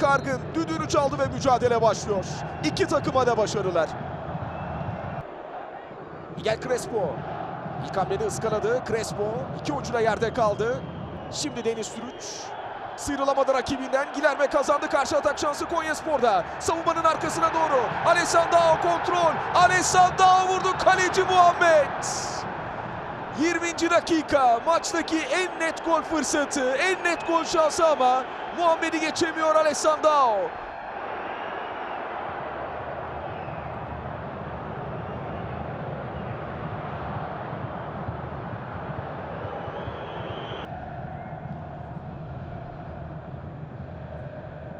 Kargın düdüğünü çaldı ve mücadele başlıyor. İki takıma da başarılar. Miguel Crespo. İlk hamlede ıskaladı. Crespo iki ucuna yerde kaldı. Şimdi Deniz Türüç. Sıyrılamadı rakibinden. Gilerme kazandı. Karşı atak şansı Konyaspor'da. Savunmanın arkasına doğru. Alessandro kontrol. Alessandro vurdu. Kaleci Muhammed. 20. dakika. Maçtaki en net gol fırsatı. En net gol şansı ama Muhammed'i geçemiyor Alessandro.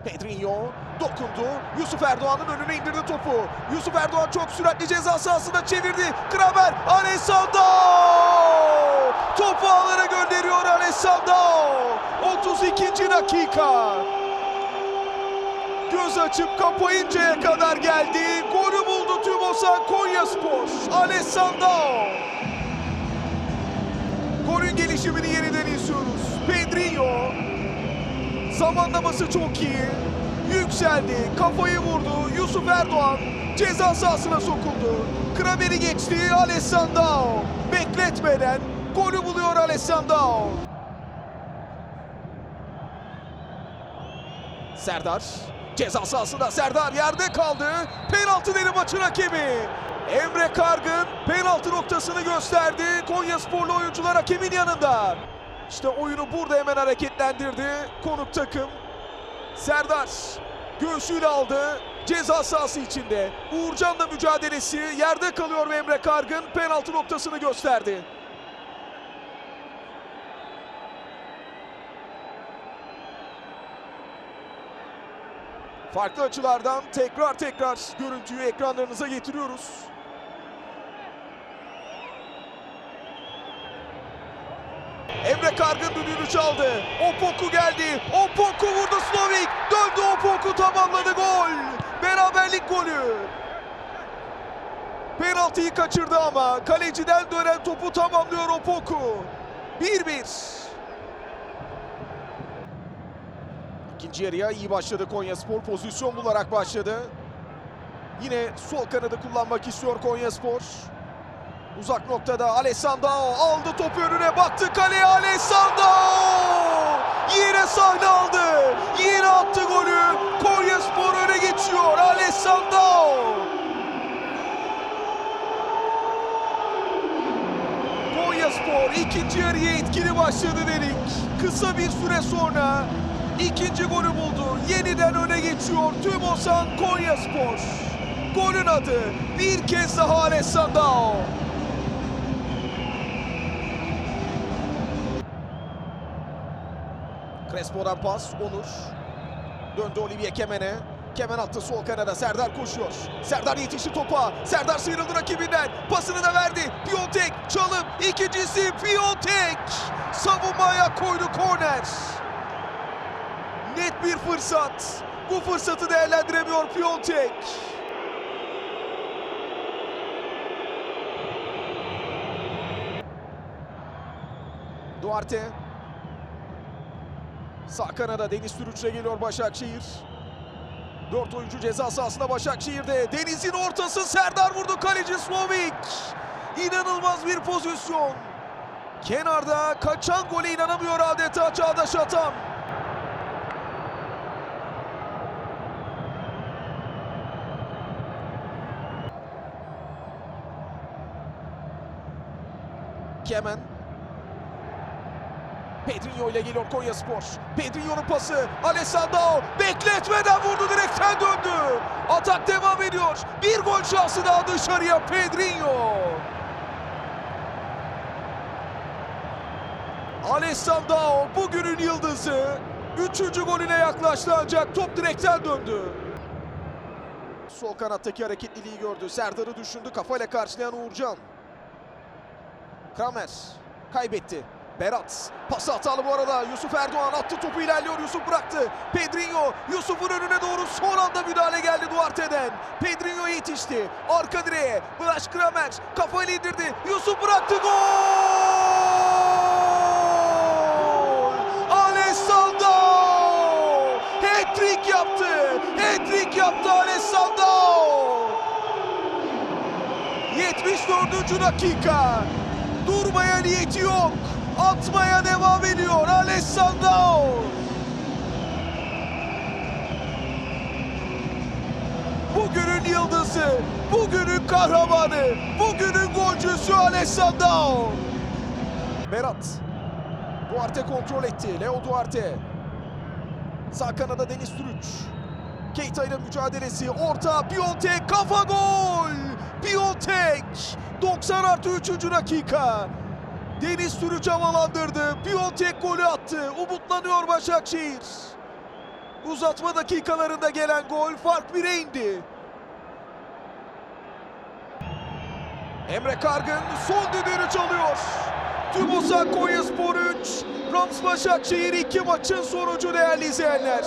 Pedrinho dokundu. Yusuf Erdoğan'ın önüne indirdi topu. Yusuf Erdoğan çok süratli ceza sahasında çevirdi. Kramer, Alessandro! Alessandro. 32. dakika. Göz açıp kapayıncaya kadar geldi. Golü buldu Tümosan Konyaspor. Alessandro. Golün gelişimini yeniden izliyoruz. Pedrinho Zamanlaması çok iyi. Yükseldi, kafayı vurdu. Yusuf Erdoğan ceza sahasına sokuldu. Kramer'i geçti Alessandro. Bekletmeden golü buluyor Alessandro. Serdar ceza sahasında Serdar yerde kaldı. Penaltı dedi maçın hakemi. Emre Kargın penaltı noktasını gösterdi. Konya sporlu oyuncular hakemin yanında. İşte oyunu burada hemen hareketlendirdi konuk takım. Serdar göğsüyle aldı. Ceza sahası içinde. Uğurcan'la mücadelesi yerde kalıyor ve Emre Kargın penaltı noktasını gösterdi. Farklı açılardan tekrar tekrar görüntüyü ekranlarınıza getiriyoruz. Emre Kargın düdüğünü çaldı. Opoku geldi. Opoku vurdu Slovik. Döndü Opoku tamamladı gol. Beraberlik golü. Penaltıyı kaçırdı ama kaleciden dönen topu tamamlıyor Opoku. 1-1. İkinci yarıya iyi başladı Konyaspor. Pozisyon bularak başladı. Yine sol kanadı kullanmak istiyor Konyaspor. Uzak noktada Alessandro aldı topu önüne baktı kaleye Alessandro! Yine sahne aldı. Yine attı golü. Konyaspor öne geçiyor. Alessandro! Konyaspor ikinci yarıya etkili başladı dedik. Kısa bir süre sonra ikinci golü buldu. Yeniden öne geçiyor tüm Osan Konyaspor. Golün adı bir kez daha Alessandro. Crespo'dan pas Onur. Döndü Olivier Kemen'e. Kemen attı sol kanada. Serdar koşuyor. Serdar yetişti topa. Serdar sıyrıldı rakibinden. Pasını da verdi. Piontek çalım. İkincisi Piontek. Savunmaya koydu korner. Net bir fırsat. Bu fırsatı değerlendiremiyor Piontek. Duarte Sağ kanada Deniz Türüç'le geliyor Başakşehir. Dört oyuncu ceza sahasında Başakşehir'de. Deniz'in ortası Serdar vurdu kaleci Slovik. İnanılmaz bir pozisyon. Kenarda kaçan gole inanamıyor adeta Çağdaş Atan. Kemen Pedrinho ile geliyor Konya Spor. Pedrinho'nun pası. Alessandro bekletmeden vurdu direkten döndü. Atak devam ediyor. Bir gol şansı daha dışarıya Pedrinho. Alessandro bugünün yıldızı. Üçüncü golüne yaklaştı ancak top direkten döndü. Sol kanattaki hareketliliği gördü. Serdar'ı düşündü. Kafayla karşılayan Uğurcan. Kramer kaybetti. Berat pası hatalı bu arada. Yusuf Erdoğan attı topu ilerliyor. Yusuf bıraktı. Pedrinho Yusuf'un önüne doğru son anda müdahale geldi Duarte'den. Pedrinho yetişti. Arka direğe. Bıraş Kramer kafayla indirdi. Yusuf bıraktı. Gol! Alessandro! Hat-trick yaptı. yaptı Alessandro. 74. dakika. Durmaya niyeti yok. Atmaya devam ediyor Alessandro. Bugünün yıldızı, bugünün kahramanı, bugünün golcüsü Alessandro. Berat. Duarte kontrol etti. Leo Duarte. Sağ kanada Deniz Türüç. Keita ile mücadelesi. Orta Piontek kafa gol. Piontek 90 artı 3. dakika. Deniz Türüç havalandırdı. Piontek golü attı. Umutlanıyor Başakşehir. Uzatma dakikalarında gelen gol fark bire indi. Emre Kargın son düdüğünü çalıyor. TÜMOSA Konyaspor 3, Rams Başakşehir 2 maçın sonucu değerli izleyenler.